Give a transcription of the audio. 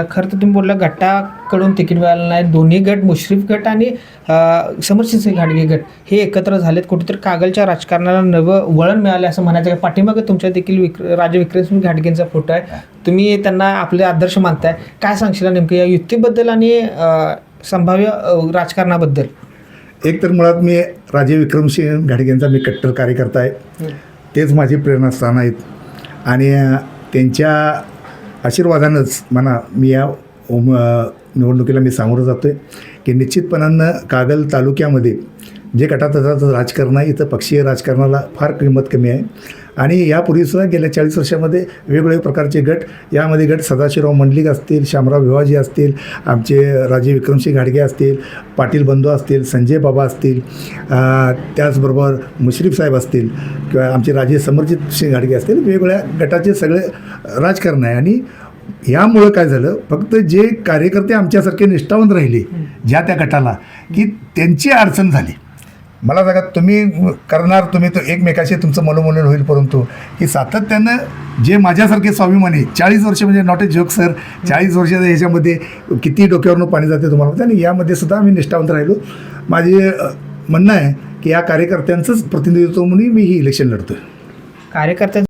खरं तर तुम्ही बोलला गटाकडून तिकीट मिळालं नाही. दोन्ही गट मुश्रीफ गट आणि समरसिंह घाडगे गट हे एकत्र झालेत. कुठेतरी कागलच्या राजकारणाला नवं वळण मिळालं असं म्हणायचं आहे. पाठीमागं तुमच्या देखील विक राजे विक्रमसिंह घाडगेंचा फोटो आहे. तुम्ही त्यांना आपले आदर्श मानताय. काय सांगशील नेमकं? या युतीबद्दल आणि संभाव्य राजकारणाबद्दल? एक तर मुळात मी राजे विक्रमसिंह घाडगेंचा मी कट्टर कार्यकर्ता आहे. तेच माझे प्रेरणास्थान आहेत. आणि त्यांच्या आशीर्वादानंच म्हणा मी या उम निवडणुकीला मी सामोरं जातो आहे की निश्चितपणानं कागल तालुक्यामध्ये जे गटातटाचं राजकारण आहे इथं पक्षीय राजकारणाला फार किंमत कमी आहे. आणि यापूर्वीसुद्धा गेल्या चाळीस वर्षामध्ये वेगवेगळे प्रकारचे गट यामध्ये गट सदाशिवराव मंडलिक असतील श्यामराव भिवाजी असतील आमचे राजे विक्रमसिंग घाडगे असतील पाटील बंधू असतील संजय बाबा असतील त्याचबरोबर मुश्रीफ साहेब असतील किंवा आमचे राजे समरजित सिंग घाडगे असतील वेगवेगळ्या गटाचे सगळे राजकारण आहे. आणि यामुळं काय झालं फक्त जे कार्यकर्ते आमच्यासारखे निष्ठावंत राहिले ज्या त्या गटाला की त्यांची अडचण झाली. मला सांगा तुम्ही करणार तुम्ही तो एकमेकाशी तुमचं मनोमोलन होईल परंतु की सातत्यानं जे माझ्यासारखे स्वाभिमानी चाळीस वर्ष म्हणजे नॉट ए जोक सर चाळीस वर्षाच्या ह्याच्यामध्ये किती डोक्यावरून पाणी जाते तुम्हाला माहिती? आणि यामध्ये सुद्धा आम्ही निष्ठावंत राहिलो. माझे म्हणणं आहे की या कार्यकर्त्यांचंच प्रतिनिधित्व म्हणून मी ही इलेक्शन लढतो कार्यकर्त्या